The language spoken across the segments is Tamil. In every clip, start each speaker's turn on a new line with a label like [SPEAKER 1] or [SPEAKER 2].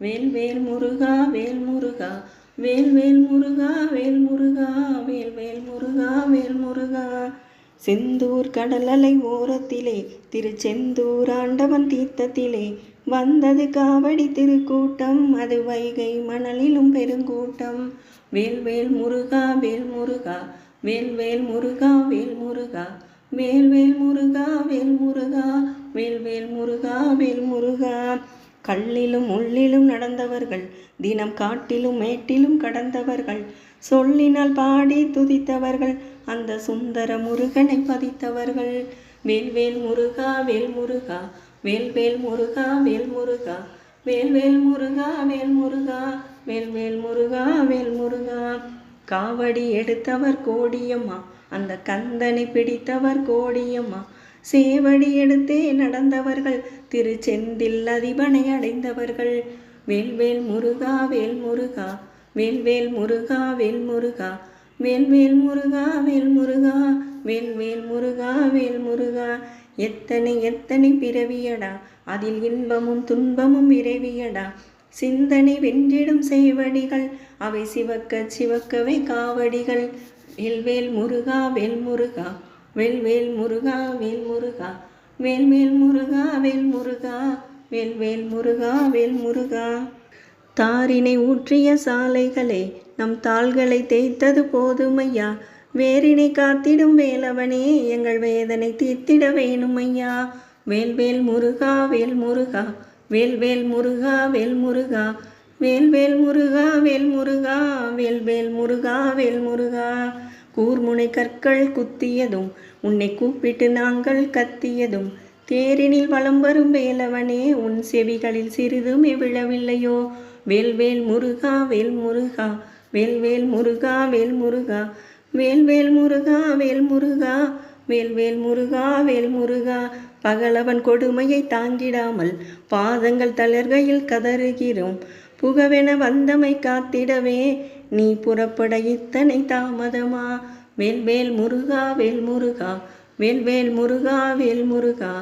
[SPEAKER 1] வேல் வேல் முருகா வேல் முருகா வேல் வேல் முருகா வேல் முருகா வேல் வேல் முருகா வேல் முருகா செந்தூர் கடலலை ஓரத்திலே திருச்செந்தூர் ஆண்டவன் தீர்த்தத்திலே வந்தது காவடி திருக்கூட்டம் அது வைகை மணலிலும் பெருங்கூட்டம் வேல் வேல் முருகா வேல் முருகா வேல் வேல் முருகா வேல் முருகா வேல் வேல் முருகா வேல் முருகா வேல் வேல் முருகா வேல் முருகா கல்லிலும் உள்ளிலும் நடந்தவர்கள் தினம் காட்டிலும் மேட்டிலும் கடந்தவர்கள் சொல்லினால் பாடி துதித்தவர்கள் அந்த சுந்தர முருகனை பதித்தவர்கள். வேல்வேல் முருகா வேல் முருகா வேல்வேல் முருகா வேல் முருகா வேல்வேல் முருகா வேல் முருகா வேல்வேல் முருகா வேல் முருகா. காவடி எடுத்தவர் கோடியம்மா அந்த கந்தனை பிடித்தவர் கோடியம்மா சேவடி எடுத்தே நடந்தவர்கள் திருச்செந்தில் அதிபனை அடைந்தவர்கள். வேல்வேல் முருகா வேல் முருகா வேல்வேல் முருகா வேல் முருகா வேல்வேல் முருகா வேல் முருகா வேல்வேல் முருகா வேல் முருகா. எத்தனை எத்தனை பிறவியடா அதில் இன்பமும் துன்பமும் இறைவியடா சிந்தனை வென்றிடும் சேவடிகள் அவை சிவக்க சிவக்கவே காவடிகள். வேல்வேல் முருகா வேல் முருகா வேல்வேல் முருகா வேல் முருகா வேல்வேல் முருகா வேல் முருகா வேல்வேல் முருகா வேல் முருகா. தாரினை ஊற்றிய சாலைகளே நம் தாள்களை தேய்த்தது போதுமையா? வேரினை காத்திடும் வேலவனே எங்கள் வேதனை தீர்த்திட வேணுமையா? வேல்வேல் முருகா வேல் முருகா வேல்வேல் முருகா வேல் முருகா வேல்வேல் முருகா வேல் முருகா வேல்வேல் முருகா வேல் முருகா. கூர்முனை கற்கள் குத்தியதும் உன்னை கூப்பிட்டு நாங்கள் கத்தியதும். தேரினில் வலம் வரும் வேலவனே உன் செவிகளில் சிறிதுமே விழவில்லையோ? வேல்வேல் முருகா வேல் முருகா வேல்வேல் முருகா வேல் முருகா வேல்வேல் முருகா வேல் முருகா வேல்வேல் முருகா வேல் முருகா. பகலவன் கொடுமையை தாங்கிடாமல் பாதங்கள் தளர்கையில் கதறுகிறோம். புகவென வந்தமை காத்திடவே நீ புறப்பட இத்தனை தாமதமா? வேல்வேல் முருகா வேல் முருகா வேல்வேல் முருகா வேல் முருகா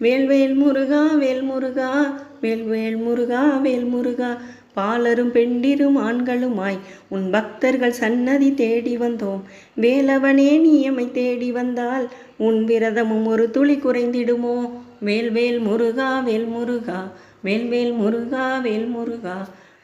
[SPEAKER 1] வேல்வேல் முருகா வேல் முருகா வேல்வேல் முருகா வேல் முருகா. பாலரும் பெண்டிரும் ஆண்களுமாய் உன் பக்தர்கள் சன்னதி தேடி வந்தோம். வேலவனே நீயமை தேடி வந்தால் உன் விரதமும் ஒரு துளி குறைந்திடுமோ? வேல்வேல் முருகா வேல் முருகா வேல்வேல் முருகா வேல் முருகா.